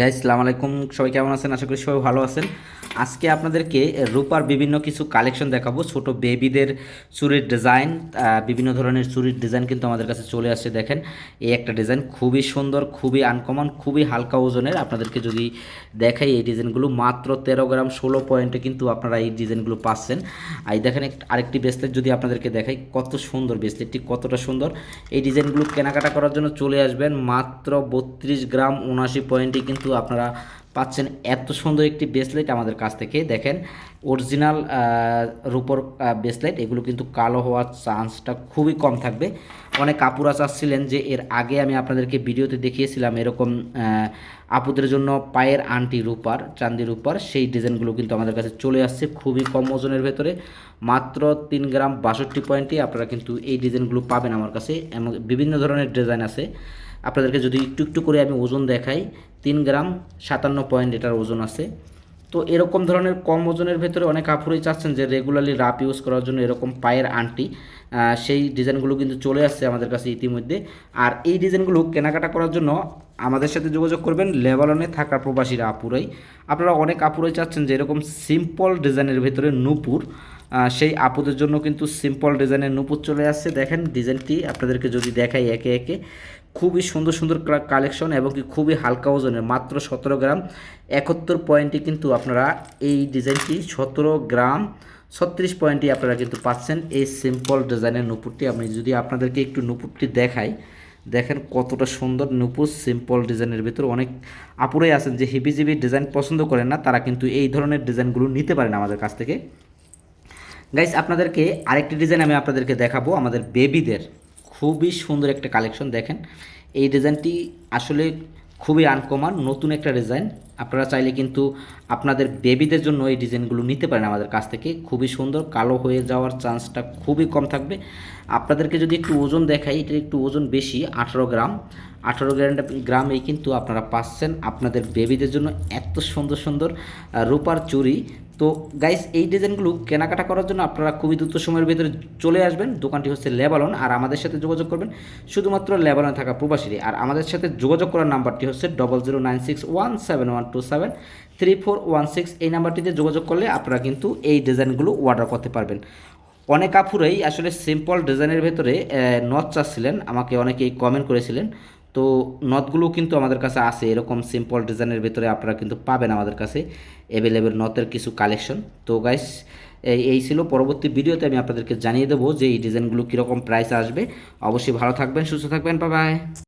Guys সালাম আলাইকুম। সবাই কেমন আছেন? আশা করি সবাই ভালো আছেন। আজকে আপনাদেরকে রূপার বিভিন্ন কিছু কালেকশন দেখাবো। ছোট বেবিদের চুরির ডিজাইন বিভিন্ন ধরনের চুরির ডিজাইন কিন্তু আমাদের কাছে চলে আসছে, দেখেন। এই একটা ডিজাইন খুবই সুন্দর, খুবই আনকমন খুবই হালকা ওজনের। আপনাদেরকে যদি দেখাই এই ডিজাইনগুলো মাত্র তেরো গ্রাম, ষোলো পয়েন্টে কিন্তু আপনারা এই ডিজাইনগুলো পাচ্ছেন। আর দেখেন আরেকটি ব্রেসলেট যদি আপনাদেরকে দেখাই, কত সুন্দর ব্রেসলেটটি কতটা সুন্দর। এই ডিজাইনগুলো কেনাকাটা করার জন্য চলে আসবেন মাত্র বত্রিশ গ্রাম, উনআশি পয়েন্টে কিন্তু আপনারা পাচ্ছেন এত সুন্দর একটি ব্রেসলেট আমাদের কাছ থেকে দেখেন। অরিজিনাল রূপর ব্রেসলেট এগুলো কিন্তু কালো হওয়ার চান্সটা খুবই কম থাকবে। অনেক আপুরা চাচ্ছিলেন যে এর আগে আমি আপনাদেরকে ভিডিওতে দেখিয়েছিলাম এরকম আপুদের জন্য পায়ের আন্টি রূপার চান্দি রূপার, সেই ডিজাইনগুলো কিন্তু আমাদের কাছে চলে আসছে খুবই কম ওজনের ভেতরে। মাত্র তিন গ্রাম বাষট্টি পয়েন্টে আপনারা কিন্তু এই ডিজাইনগুলো পাবেন আমার কাছে। এমন বিভিন্ন ধরনের ডিজাইন আছে। আপনাদেরকে যদি একটু একটু করে আমি ওজন দেখাই, তিন গ্রাম সাতান্ন পয়েন্ট এটার ওজন আছে। তো এরকম ধরনের কম ওজনের ভেতরে অনেক আপুরাই চাচ্ছেন যে রেগুলারলি রাপ ইউজ করার জন্য এরকম পায়ের আন্টি সেই ডিজাইনগুলো কিন্তু চলে আসছে আমাদের কাছে ইতিমধ্যে। আর এই ডিজাইনগুলো কেনাকাটা করার জন্য আমাদের সাথে যোগাযোগ করবেন লেবালনে থাকা প্রবাসীরা আপুরাই। আপনারা অনেক আপুরাই চাচ্ছেন যে এরকম সিম্পল ডিজাইনের ভেতরে নূপুর সেই আপুদের জন্য কিন্তু সিম্পল ডিজাইনের নূপুর চলে আসছে। দেখেন ডিজাইনটি আপনাদেরকে যদি দেখাই একে একে, খুবই সুন্দর সুন্দর কালেকশন এবং কি খুবই হালকা ওজনের, মাত্র সতেরো গ্রাম। একাত্তর পয়েন্টে কিন্তু আপনারা এই ডিজাইনটি সতেরো গ্রাম, ছত্রিশ পয়েন্টে আপনারা কিন্তু পাচ্ছেন এই সিম্পল ডিজাইনের নুপুরটি। আমি যদি আপনাদেরকে একটু নুপুরটি দেখাই, দেখেন কতটা সুন্দর নুপুর সিম্পল ডিজাইনের ভিতর। অনেক আপুরাই আছেন যে হিবিজিবি ডিজাইন পছন্দ করেন না, তারা কিন্তু এই ধরনের ডিজাইনগুলো নিতে পারেন আমাদের কাছ থেকে। গাইস আপনাদেরকে আরেকটি ডিজাইন আমি আপনাদেরকে দেখাবো। আমাদের বেবিদের খুবই সুন্দর একটা কালেকশন দেখেন। এই ডিজাইনটি আসলে খুবই আনকমন নতুন একটা ডিজাইন আপনারা চাইলে কিন্তু আপনাদের বেবিদের জন্য এই ডিজাইনগুলো নিতে পারেন আমাদের কাছ থেকে। খুবই সুন্দর, কালো হয়ে যাওয়ার চান্সটা খুবই কম থাকবে। আপনাদেরকে যদি একটু ওজন দেখাই, এটার একটু ওজন বেশি, আঠারো গ্রাম। আঠারো গ্রাম গ্রামেই কিন্তু আপনারা পাচ্ছেন আপনাদের বেবিদের জন্য এত সুন্দর সুন্দর রূপার চুড়ি। তো গাইস এই ডিজাইনগুলো কেনাকাটা করার জন্য আপনারা খুবই দ্রুত সময়ের ভিতরে চলে আসবেন। দোকানটি হচ্ছে লেবালন আর আমাদের সাথে যোগাযোগ করবেন শুধুমাত্র লেবালনে থাকা প্রবাসীরা আর আমাদের সাথে যোগাযোগ করার নাম্বারটি হচ্ছে double zero nine six one seven one two seven three four one six এই নাম্বারটিতে যোগাযোগ করলে আপনারা কিন্তু এই ডিজাইনগুলো অর্ডার করতে পারবেন। অনেক আপুরাই আসলে সিম্পল ডিজাইনের ভেতরে নথ চাচ্ছিলেন আমাকে অনেকেই কমেন্ট করেছিলেন তো নথগুলো কিন্তু আমাদের কাছে আছে। এরকম সিম্পল ডিজাইনের ভিতরে আপনারা কিন্তু পাবেন আমাদের কাছে অ্যাভেলেবেল নথের কিছু কালেকশন তো গাইস এই ছিল পরবর্তী ভিডিওতে আমি আপনাদেরকে জানিয়ে দেবো যে এই ডিজাইনগুলো কীরকম প্রাইস আসবে। অবশ্যই ভালো থাকবেন, সুস্থ থাকবেন বাই